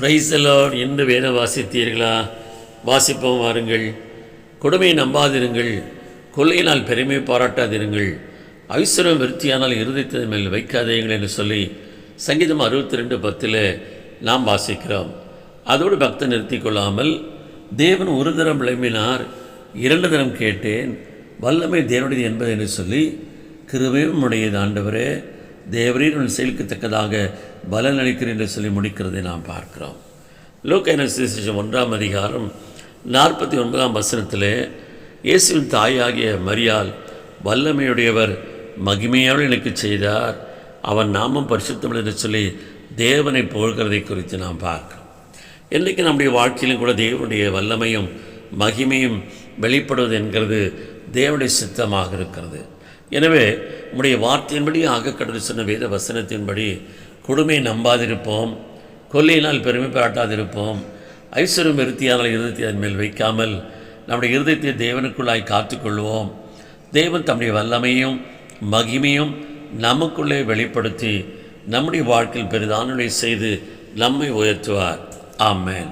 பிரைசலோர் இன்று வேத வாசித்தீர்களா? வாசிப்போம் வாருங்கள். கொடுமையை நம்பாதிருங்கள். கொள்ளையினால் பெருமை பாராட்டாதிருங்கள். ஐஸ்வரம் விருத்தியானால் இருதயத்தின் மேல் வைக்காதீங்கள் என்று சொல்லி சங்கீதம் அறுபத்தி ரெண்டு பத்தில் நாம் வாசிக்கிறோம். அதோடு பக்தன் நிறுத்தி கொள்ளாமல் தேவன் ஒரு தரம் விளம்பினார் இரண்டு தரம் கேட்டேன். வல்லமை தேவனுடையது என்பது என்று சொல்லி கிருபையும் உடையது ஆண்டவரே. தேவரீர் உன் செயலுக்கு தக்கதாக பலன் அளிக்கிறேன் என்று சொல்லி முடிக்கிறதை நாம் பார்க்கிறோம். லோக விசேஷம் ஒன்றாம் அதிகாரம் நாற்பத்தி ஒன்பதாம் வசனத்திலே இயேசுவின் தாயாகிய மரியால் வல்லமையுடையவர் மகிமையோடு எனக்கு செய்தார். அவன் நாமம் பரிசுத்தம் என்று சொல்லி தேவனை புகழ்கிறதை குறித்து நாம் பார்க்கிறோம். இன்றைக்கு நம்முடைய வாழ்க்கையிலும் கூட தேவனுடைய வல்லமையும் மகிமையும் வெளிப்படுவது என்கிறது தேவனுடைய சித்தமாக இருக்கிறது. எனவே உம்முடைய வார்த்தையின்படி ஆகக்கடல் சொன்ன வேத வசனத்தின்படி கொடுமையை நம்பாதிருப்போம் கொல்லையினால் பெருமை பாராட்டாதிருப்போம் ஐஸ்வரம் இருத்தியானால் இருதயத்தை அதன் மேல் வைக்காமல் நம்முடைய இருதயத்தை தேவனுக்குள்ளாய் காத்துக்கொள்வோம் தேவன் தம்முடைய வல்லமையும் மகிமையும் நமக்குள்ளே வெளிப்படுத்தி நம்முடைய வாழ்க்கையில் பெரிதானுடைய செய்து நம்மை உயர்த்துவார். ஆமேன்.